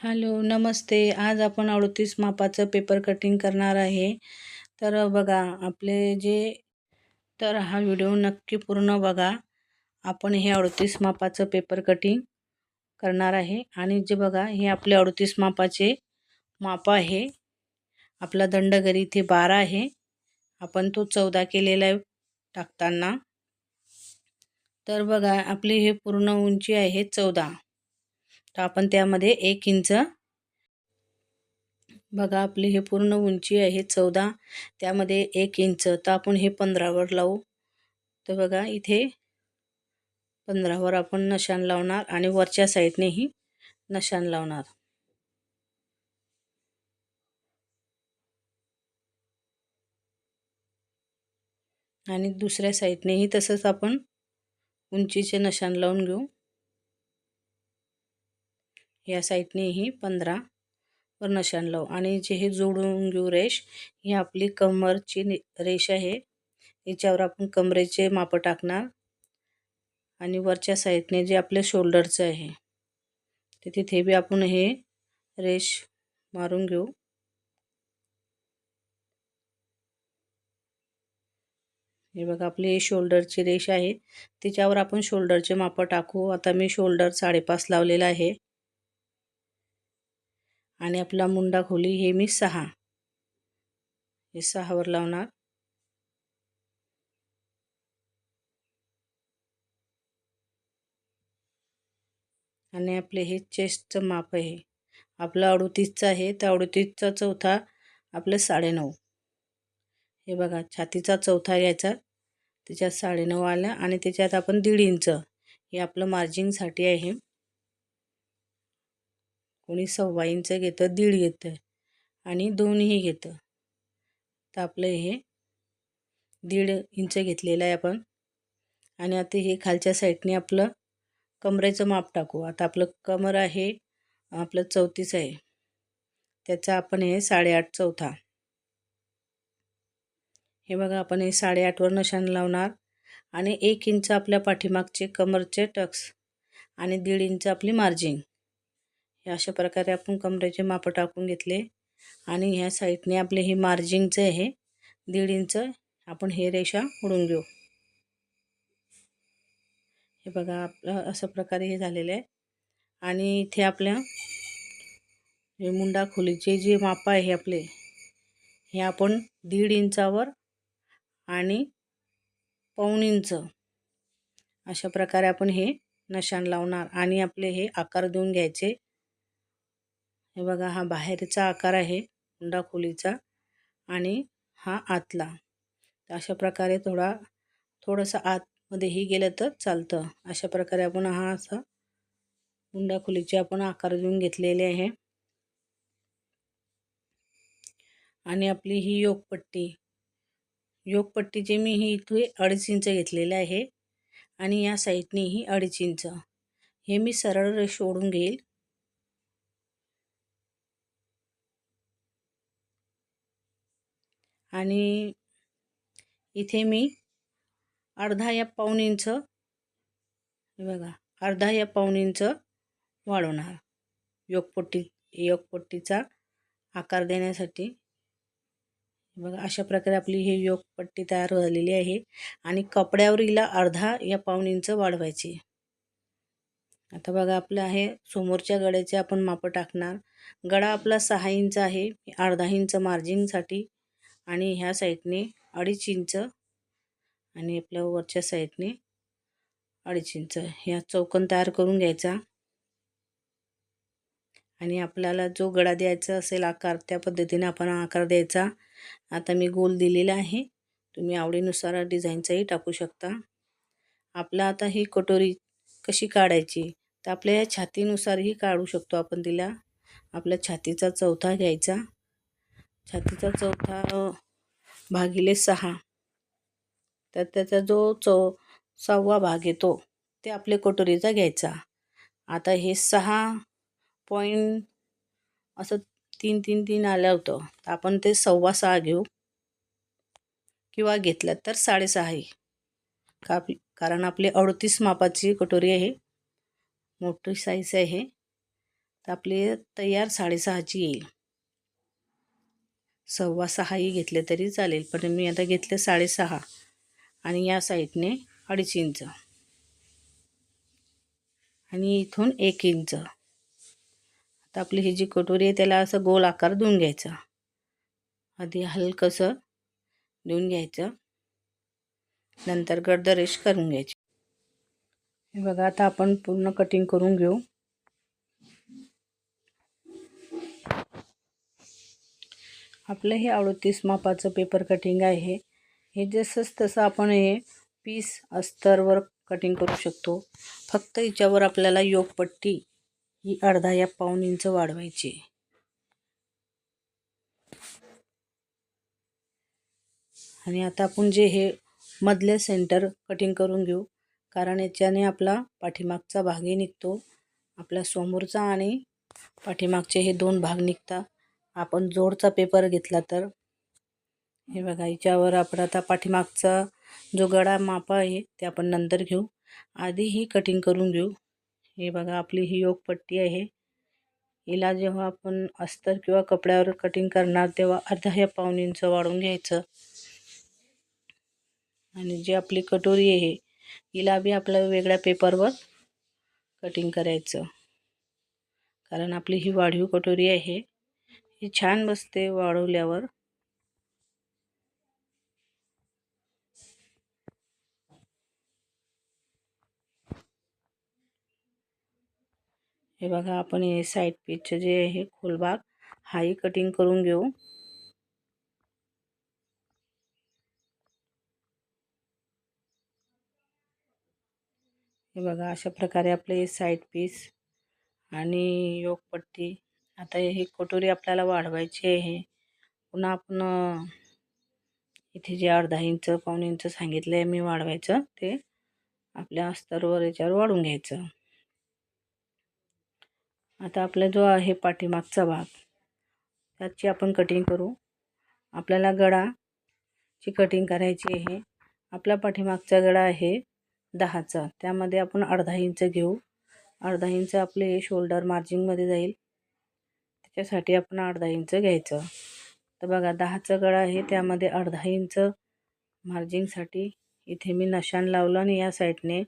Hello नमस्ते. आज आपण अडतीस मापाचं पेपर कटिंग करणार आहे. तर बघा आपले जे तर हा व्हिडिओ नक्की पूर्ण बघा. आपण हे अडतीस मापाचं पेपर कटिंग करणार आहे. आणि जे बघा हे आपले अडतीस मापाचे माप आहे. आपला दंडगरी इथे बारा आहे. आपण तो चौदा केलेला आहे टाकताना. तर बघा आपली हे पूर्ण उंची आहे चौदा. तर आपण त्यामध्ये एक इंच बघा आपली हे पूर्ण उंची आहे चौदा. त्यामध्ये एक इंच. तर आपण हे पंधरावर लावू. तर बघा इथे पंधरावर आपण नशान लावणार आणि वरच्या साईडनेही नशान लावणार. आणि दुसऱ्या साईडनेही तसंच आपण उंचीचे नशान लावून घेऊ. ह्या साईडनेही पंधरा वर नशान लावू आणि जे हे जोडून घेऊ रेश ही आपली कमरची रेष आहे. याच्यावर आपण कमरेचे माप टाकणार. आणि वरच्या साईडने जे आपल्या शोल्डरचं आहे ते तिथे बी आपण हे रेश मारून घेऊ. हे बघा आपली शोल्डरची रेष आहे. तिच्यावर आपण शोल्डरचे माप टाकू. आता मी शोल्डर साडेपाच लावलेला आहे. आणि आपला मुंडा खोली हे मी सहा. हे सहावर लावणार. आणि आपले हे चेस्टचं माप आहे. आपलं अडुतीसचं आहे. तर अडुतीसचा चौथा आपलं साडेनऊ. हे बघा छातीचा चौथा घ्यायचा त्याच्यात साडेनऊ आलं आणि त्याच्यात आपण दीड इंच. हे आपलं मार्जिंगसाठी आहे. कोणी सव्वा इंच घेतं दीड घेतं आणि दोनही घेतं. तर आपलं हे दीड इंच घेतलेलं आहे आपण. आणि आता हे खालच्या साईडने आपलं कमरेचं माप टाकू. आता आपलं कमर आहे आपलं चौतीस आहे. त्याचा आपण हे साडेआठ चौथा. हे बघा आपण हे साडेआठवर नशान लावणार. आणि एक इंच आपल्या पाठीमागचे कमरचे टक्स आणि दीड इंच आपली मार्जिंग हे अशा प्रकारे आपण कमरेचे माप टाकून घेतले. आणि ह्या साईडने आपले हे मार्जिंगचं आहे दीड इंच आपण हे रेषा उडून घेऊ. हे बघा आपलं अशा प्रकारे हे झालेलं आहे. आणि इथे आपल्या हे मुंडा खोलीचे जे माप आहे आपले हे आपण दीड इंचावर आणि पाऊण इंच अशा प्रकारे आपण हे नशान लावणार आणि आपले हे आकार देऊन घ्यायचे. हे बघा हा बाहेरचा आकार आहे हुंडा खोलीचा आणि हा आतला. तर अशा प्रकारे थोडा थोडंसं आतमध्येही गेलं तर चालतं. अशा प्रकारे आपण हा असा हुंडा खोलीचे आपण आकार देऊन घेतलेले आहे. आणि आपली ही योगपट्टी योगपट्टीचे मी ही इथे अडीच इंच घेतलेले आहे आणि या साईडनेही अडीच इंच. हे मी सरळ रेष ओढून घेईल. आणि इथे मी अर्धा या पाऊन इंच बघा अर्धा या पाऊन इंच वाढवणार. योगपट्टी योगपट्टीचा आकार देण्यासाठी. बघा अशा प्रकारे आपली ही योगपट्टी तयार झालेली आहे. आणि कपड्यावर हिला अर्धा या पाऊन इंच वाढवायची. आता बघा आपलं आहे समोरच्या गड्याचे आपण माप टाकणार. गडा आपला सहा इंच आहे अर्धा इंच मार्जिंगसाठी आणि ह्या साईडने अडीच इंच आणि आपल्या वरच्या साईडने अडीच इंच. ह्या चौकन तयार करून घ्यायचा. आणि आपल्याला जो गडा द्यायचा असेल आकार त्या पद्धतीने आपण आकार द्यायचा. आता मी गोल दिलेला आहे. तुम्ही आवडीनुसार डिझाईनचाही टाकू शकता. आपला आता ही कटोरी कशी काढायची? तर आपल्या या छातीनुसारही काढू शकतो आपण तिला. आपल्या छातीचा चौथा घ्यायचा. छातीचा चौथा भागिले सहा. तर त्याचा जो चौ सहावा भाग येतो ते आपल्या कटोरीचा घ्यायचा. आता हे सहा पॉईंट असं तीन तीन तीन आलं होतं. तर आपण ते सव्वा सहा घेऊ. किंवा घेतलं तर साडेसहाही का कारण आपली अडतीस मापाची कटोरी आहे. मोठी साईज आहे. तर आपली तयार साडेसहाची येईल. सव्वा सहाही घेतले तरी चालेल पण मी आता घेतले साडेसहा. आणि या साईडने अडीच इंच. आणि इथून एक इंच. आता आपली ही जी कटोरी आहे त्याला असं गोल आकार देऊन घ्यायचा. आधी हलकंसं देऊन घ्यायचं. नंतर गर्दरेश करून घ्यायची. हे बघा आता आपण पूर्ण कटिंग करून घेऊ. आपलं हे अडतीस मापाचं पेपर कटिंग आहे. हे जसंच तसं आपण हे पीस अस्तरवर कटिंग करू शकतो. फक्त हिच्यावर आपल्याला योगपट्टी ही अर्धा या पाऊन इंच वाढवायची आणि आता आपण जे हे मधले सेंटर कटिंग करून घेऊ कारण याच्याने आपला पाठीमागचा भागही निघतो. आपल्या समोरचा आणि पाठीमागचे हे दोन भाग निघतात आपण जोडचा पेपर घेतला तर. हे बघा याच्यावर आपण आता पाठीमागचा जो गडा माप आहे ते आपण नंतर घेऊ. आधी ही कटिंग करून घेऊ. हे बघा आपली ही योगपट्टी आहे. हिला जेव्हा आपण अस्तर किंवा कपड्यावर कटिंग करणार तेव्हा अर्धा ह्या पाऊन इंच वाढवून घ्यायचं. आणि जी आपली कटोरी आहे हिला बी आपलं वेगळ्या पेपरवर कटिंग करायचं. कारण आपली ही वाढीव कटोरी आहे. ही छान बसते वाळवल्यावर हे बघा आपण हे साईड पीसचं जे आहे खोलबाग हाही कटिंग करून घेऊ. हे बघा अशा प्रकारे आपले साईड पीस आणि योगपट्टी आता ही कटोरी आपल्याला वाढवायची आहे. पुन्हा आपण इथे जे अर्धा इंच पाऊन इंच सांगितलं आहे मी वाढवायचं. ते आपल्या अस्तरवर याच्यावर वाढून घ्यायचं. आता आपला जो आहे पाठीमागचा भाग त्याची आपण कटिंग करू. आपल्याला गडाची कटिंग करायची आहे. आपला पाठीमागचा गडा आहे दहाचा. त्यामध्ये आपण अर्धा इंच घेऊ. अर्धा इंच आपले शोल्डर मार्जिंगमध्ये जाईल. त्यासाठी आपण अर्धा इंच घ्यायचं. तर बघा दहाचा गळा आहे त्यामध्ये अर्धा इंच मार्जिंगसाठी इथे मी नशान लावलं आणि या साईडने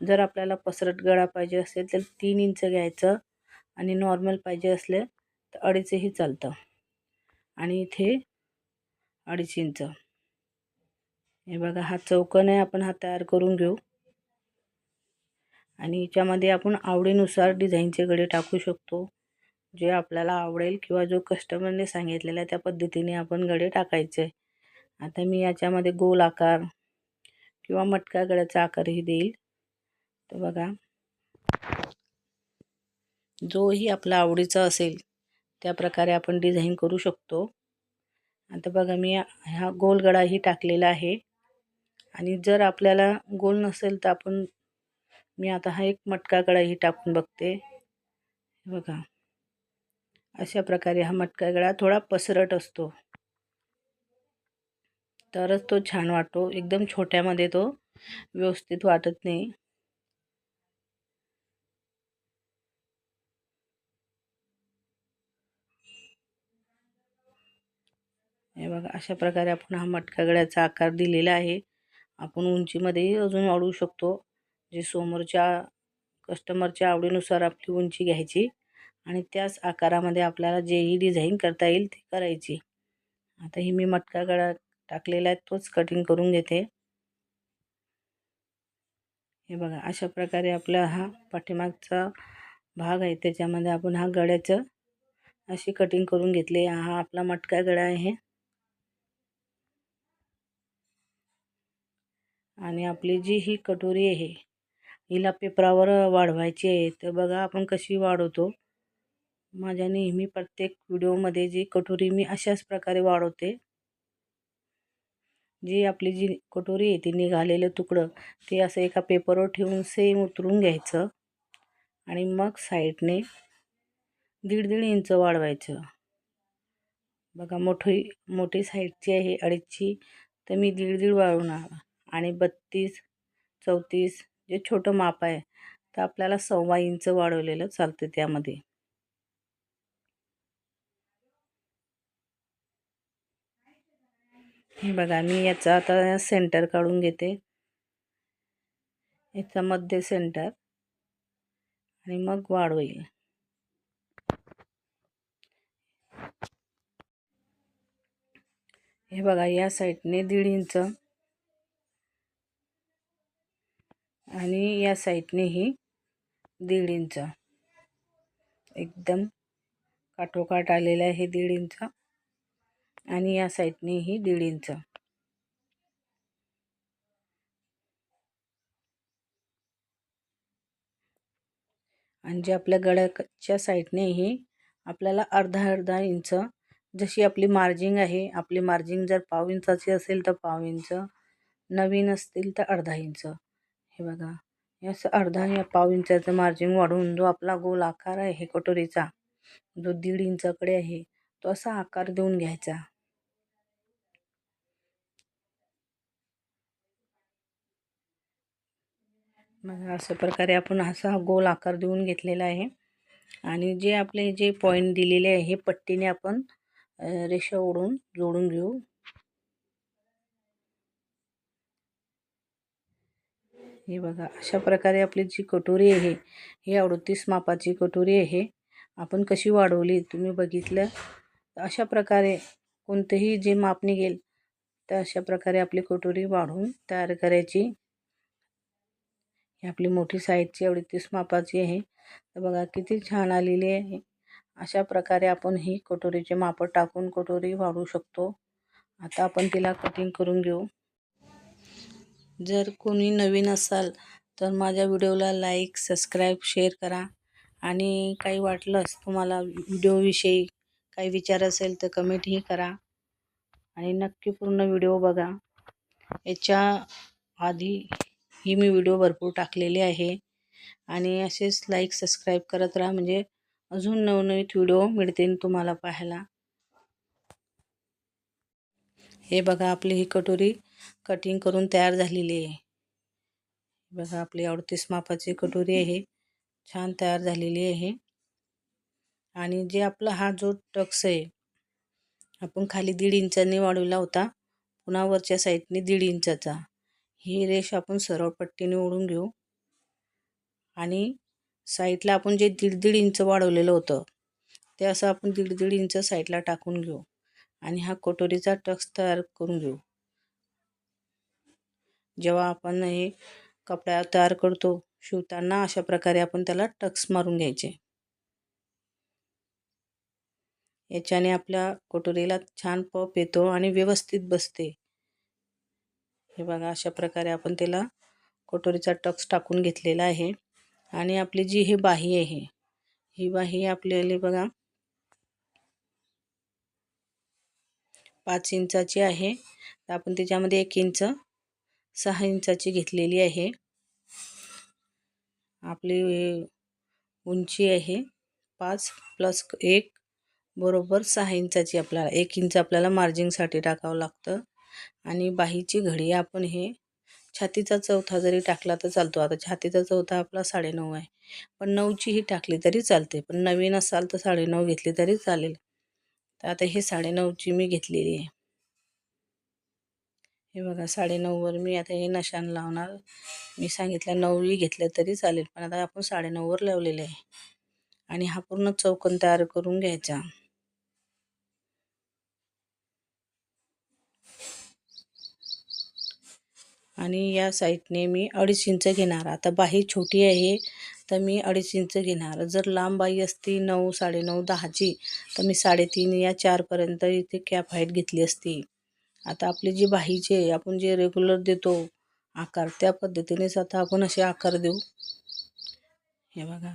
जर आपल्याला पसरट गळा पाहिजे असेल तर तीन इंच घ्यायचं आणि नॉर्मल पाहिजे असले तर अडीचही चालतं. आणि इथे अडीच इंच. हे बघा हा चौकन आहे आपण हा तयार करून घेऊ. आणि याच्यामध्ये आपण आवडीनुसार डिझाईनचे गडे टाकू शकतो. जे आपल्याला आवडेल किंवा जो कस्टमरने सांगितलेला त्या पद्धतीने आपण गडे टाकायचे. आता मी याच्यामध्ये गोल आकार किंवा मटका गड्याचा आकारही देईल. तर बघा. जोही आपला आवडीचा असेल त्या प्रकारे आपण डिझाईन करू शकतो. आता बघा मी ह्या गोल गळाही टाकलेला आहे. आणि जर आपल्याला गोल नसेल तर आपण मी आता हा एक मटका गडाही टाकून बघते. बघा. अशा प्रकारे हा मटका गळा थोडा पसरट असतो. तरच तो छान वाटतो. एकदम छोट्यामध्ये तो व्यवस्थित वाटत नाही. हे बघा अशा प्रकारे आपण हा मटका गळ्याचा आकार दिलेला आहे. आपण उंचीमध्येही अजून वाढवू शकतो. जे समोरच्या कस्टमरच्या आवडीनुसार आपली उंची घ्यायची. आणि त्याच आकारामध्ये आपल्याला जेही डिझाईन करता येईल ती करायची. आता ही मी मटका गळा टाकलेला आहे तोच कटिंग करून घेते. हे बघा अशा प्रकारे आपला हा पाठीमागचा भाग आहे त्याच्यामध्ये आपण हा गळ्याचं अशी कटिंग करून घेतली. हा आपला मटका गळा आहे. आणि आपली जी ही कटोरी आहे हिला पेपरावर वाढवायची आहे तर बघा आपण कशी वाढवतो. माझ्या नेहमी प्रत्येक व्हिडिओमध्ये जी कटोरी मी अशाच प्रकारे वाढवते. जी आपली जी कटोरी आहे ती निघालेलं तुकडं ते असं एका पेपरवर ठेवून सेम उतरून घ्यायचं आणि मग साईडने दीड दीड इंच वाढवायचं. बघा मोठी मोठी साईडची आहे अडीचची तर मी दीड दीड वाढवणार आणि बत्तीस चौतीस जे छोटं माप आहे तर आपल्याला सव्वा इंच वाढवलेलं चालतं त्यामध्ये. बघा मी याचा आता सेंटर काढून घेते. याचा मध्य सेंटर आणि मग वाढ होईल. हे बघा या साईडने दीड इंच आणि या साईडनेही दीड इंच एकदम काठोकाठ आलेलं आहे दीड इंच आणि या साईडनेही दीड इंच. आणि जे आपल्या गळ्याच्या साईडनेही आपल्याला अर्धा अर्धा इंच जशी आपली मार्जिंग आहे आपली मार्जिंग जर पाव इंचाची असेल तर पाव इंच नवीन असतील तर अर्धा इंच. हे बघा असं अर्धा या पाव इंचाचं मार्जिन वाढवून जो आपला गोल आकार आहे कटोरीचा जो दीड इंचाकडे आहे तो असा आकार देऊन घ्यायचा. अशा प्रकारे आपण असा गोल आकार देऊन घेतलेला आहे. आणि जे आपले जे पॉईंट दिलेले आहे हे पट्टीने आपण रेषा ओढून जोडून घेऊ. हे बघा अशा प्रकारे आपली जी कटोरी आहे ही अडतीस मापाची कटोरी आहे. आपण कशी वाढवली तुम्ही बघितलं? अशा प्रकारे कोणतंही जे माप निघेल तर अशा प्रकारे आपली कटोरी वाढवून तयार करायची. ही आपली मोठी साईजची अडतीस मापाची आहे. तर बघा किती छान आलेली आहे. अशा प्रकारे आपण ही कटोरीचे माप टाकून कटोरी वाढवू शकतो. आता आपण तिला कटिंग करून घेऊ. जर कोणी नवीन असाल तर माझ्या व्हिडिओला लाईक सबस्क्राईब शेअर करा. आणि काही वाटलंच तुम्हाला व्हिडिओविषयी काही विचार असेल तर कमेंटही करा. आणि नक्की पूर्ण व्हिडिओ बघा. याच्या आधी ही मी व्हिडिओ भरपूर टाकलेले आहे. आणि असेच लाईक सबस्क्राईब करत राहा. म्हणजे अजून नवनवीन व्हिडिओ मिळतील तुम्हाला पाहायला. हे बघा आपली ही कटोरी कटिंग करून तयार झालेली आहे. बघा आपली अडतीस मापाची कटोरी आहे. छान तयार झालेली आहे. आणि जे आपला हा जो टक्स आहे आपण खाली दीड इंचांनी वाढवला होता. पुन्हा वरच्या साईडने दीड इंचाचा. ही रेष आपण सरळ पट्टीने ओढून घेऊ. आणि साईडला आपण जे दीड दीड इंच वाढवलेलं होतं ते असं आपण दीड दीड इंच साईडला टाकून घेऊ. आणि हा कटोरीचा टक्स तयार करून घेऊ. जेव्हा आपण हे कपड्या तयार करतो शिवताना अशा प्रकारे आपण त्याला टक्स मारून घ्यायचे. याच्याने आपल्या कटोरीला छान पप येतो आणि व्यवस्थित बसते. हे बघा अशा प्रकारे आपण त्याला कटोरीचा टक्स टाकून घेतलेला आहे. आणि आपली जी ही बाही आहे ही बाही आपल्याला बघा पाच इंचाची आहे. तर आपण त्याच्यामध्ये एक इंच सहा इंचाची घेतलेली आहे. आपली उंची आहे पाच प्लस एक बरोबर सहा इंचाची आपल्याला एक इंच आपल्याला मार्जिंगसाठी टाकावं लागतं. आणि बाहीची घडी आपण हे छातीचा चौथा जरी टाकला तर चालतो. आता छातीचा चौथा आपला साडेनऊ आहे. पण नऊचीही टाकली तरी चालते. पण नवीन असाल तर साडेनऊ घेतली तरी चालेल. तर आता हे साडेनऊची मी घेतलेली आहे. हे बघा साडेनऊवर मी आता हे नशान लावणार. मी सांगितलं नऊही घेतलं तरी चालेल. पण आता आपण साडेनऊवर लावलेले आहे. आणि हा पूर्ण चौकन तयार करून घ्यायचा. आणि या साईडने मी अडीच इंच घेणार. आता बाही छोटी आहे तर मी अडीच इंच घेणार. जर लांब बाई असती नऊ साडेनऊ दहाची तर मी साडेतीन या चारपर्यंत इथे कॅप हाईट घेतली असती. आता आपली जी बाहीचे आपण जे रेग्युलर देतो आकार त्या पद्धतीनेच आता आपण असे आकार देऊ. हे बघा.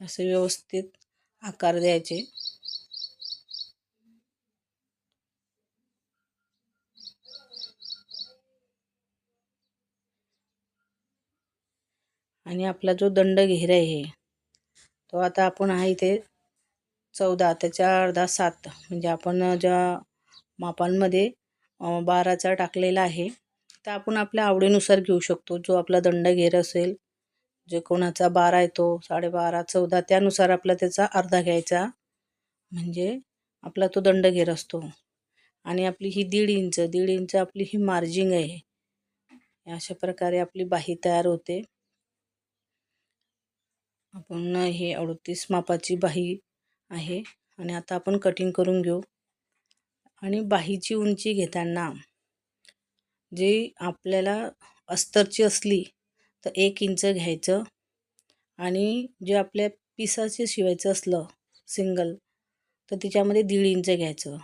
असे व्यवस्थित आकार द्यायचे. आणि आपला जो दंड घेर आहे तो आता आपण आहे इथे चौदा त्याच्या अर्धा सात. म्हणजे आपण ज्या मापांमध्ये बाराचा टाकलेला आहे तर आपण आपल्या आवडीनुसार घेऊ शकतो. जो आपला दंड घेर असेल जे कोणाचा बारा येतो साडेबारा चौदा त्यानुसार आपला त्याचा अर्धा घ्यायचा. म्हणजे आपला तो दंड घेर असतो. आणि आपली ही दीड इंच दीड इंच आपली ही मार्जिंग आहे. अशा प्रकारे आपली बाही तयार होते. आपण हे अडतीस मापाची बाही आहे. आणि आता आपण कटिंग करून घेऊ. आणि बाहीची उंची घेताना जी आपल्याला अस्तरची असली तर एक इंच घ्यायचं. आणि जे आपल्या पिसाचे शिवायचं असलं सिंगल तर तिच्यामध्ये दीड इंच घ्यायचं.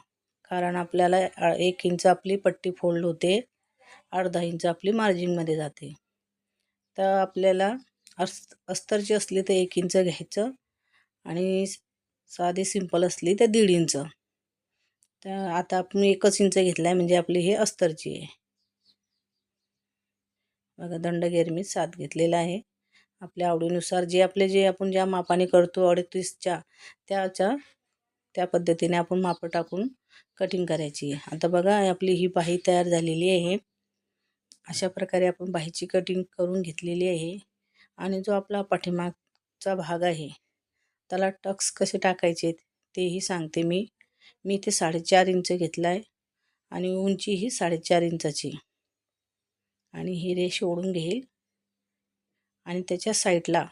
कारण आपल्याला एक इंच आपली पट्टी फोल्ड होते. अर्धा इंच आपली मार्जिनमध्ये जाते. तर आपल्याला अस् अस्तरची असली तर एक इंच घ्यायचं आणि साधी सिंपल असली तर दीड इंच. तर आता आपण एकच इंच घेतला आहे म्हणजे आपली हे अस्तरची आहे. बघा दंडगेर मी सात घेतलेला आहे. आपल्या आवडीनुसार जे आपले जे आपण ज्या मापाने करतो अडतीसच्या त्याच्या त्या पद्धतीने आपण मापं टाकून कटिंग करायची आहे. आता बघा आपली ही बाही तयार झालेली आहे. अशा प्रकारे आपण बाहीची कटिंग करून घेतलेली आहे. आणि जो आपला पाठीमागचा भाग आहे त्याला टक्स कसे टाकायचे तेही सांगते मी. मी ते साडेचार इंच घेतला आहे आणि उंची ही साडेचार इंचाची. आणि ही रेश ओढून घेईल. आणि त्याच्या साईडला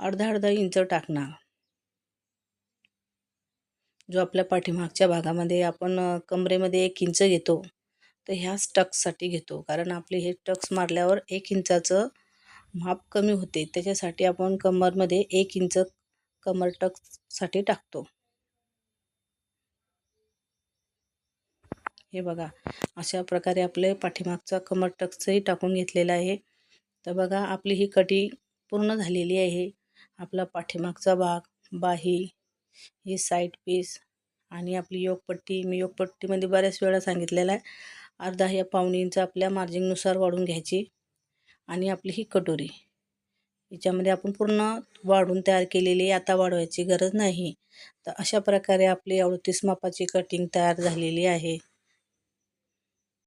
अर्धा अर्धा इंच टाकणार. जो आपल्या पाठीमागच्या भागामध्ये आपण कमरेमध्ये एक इंच घेतो तर ह्या टक्ससाठी घेतो. कारण आपले हे टक्स मारल्यावर एक इंचाचं माप कमी होते त्याच्यासाठी आपण कमरमध्ये एक इंच कमर टकसाठी टाकतो. हे बघा अशा प्रकारे आपले पाठीमागचा कमर टक्सही टाकून घेतलेला आहे. तर बघा आपली ही कटी पूर्ण झालेली आहे. आपला पाठीमागचा भाग बाही ही साईड पीस आणि आपली योगपट्टी मी योगपट्टीमध्ये बऱ्याच वेळा सांगितलेला आहे. अर्धा या पाहुणींचं आपल्या मार्जिंगनुसार वाढून घ्यायची. आणि आपली ही कटोरी. याच्यामध्ये आपण पूर्ण वाढून तयार केलेली आता वाढवायची गरज नाही. तर अशा प्रकारे आपली अडतीस मापाची कटिंग तयार झालेली आहे.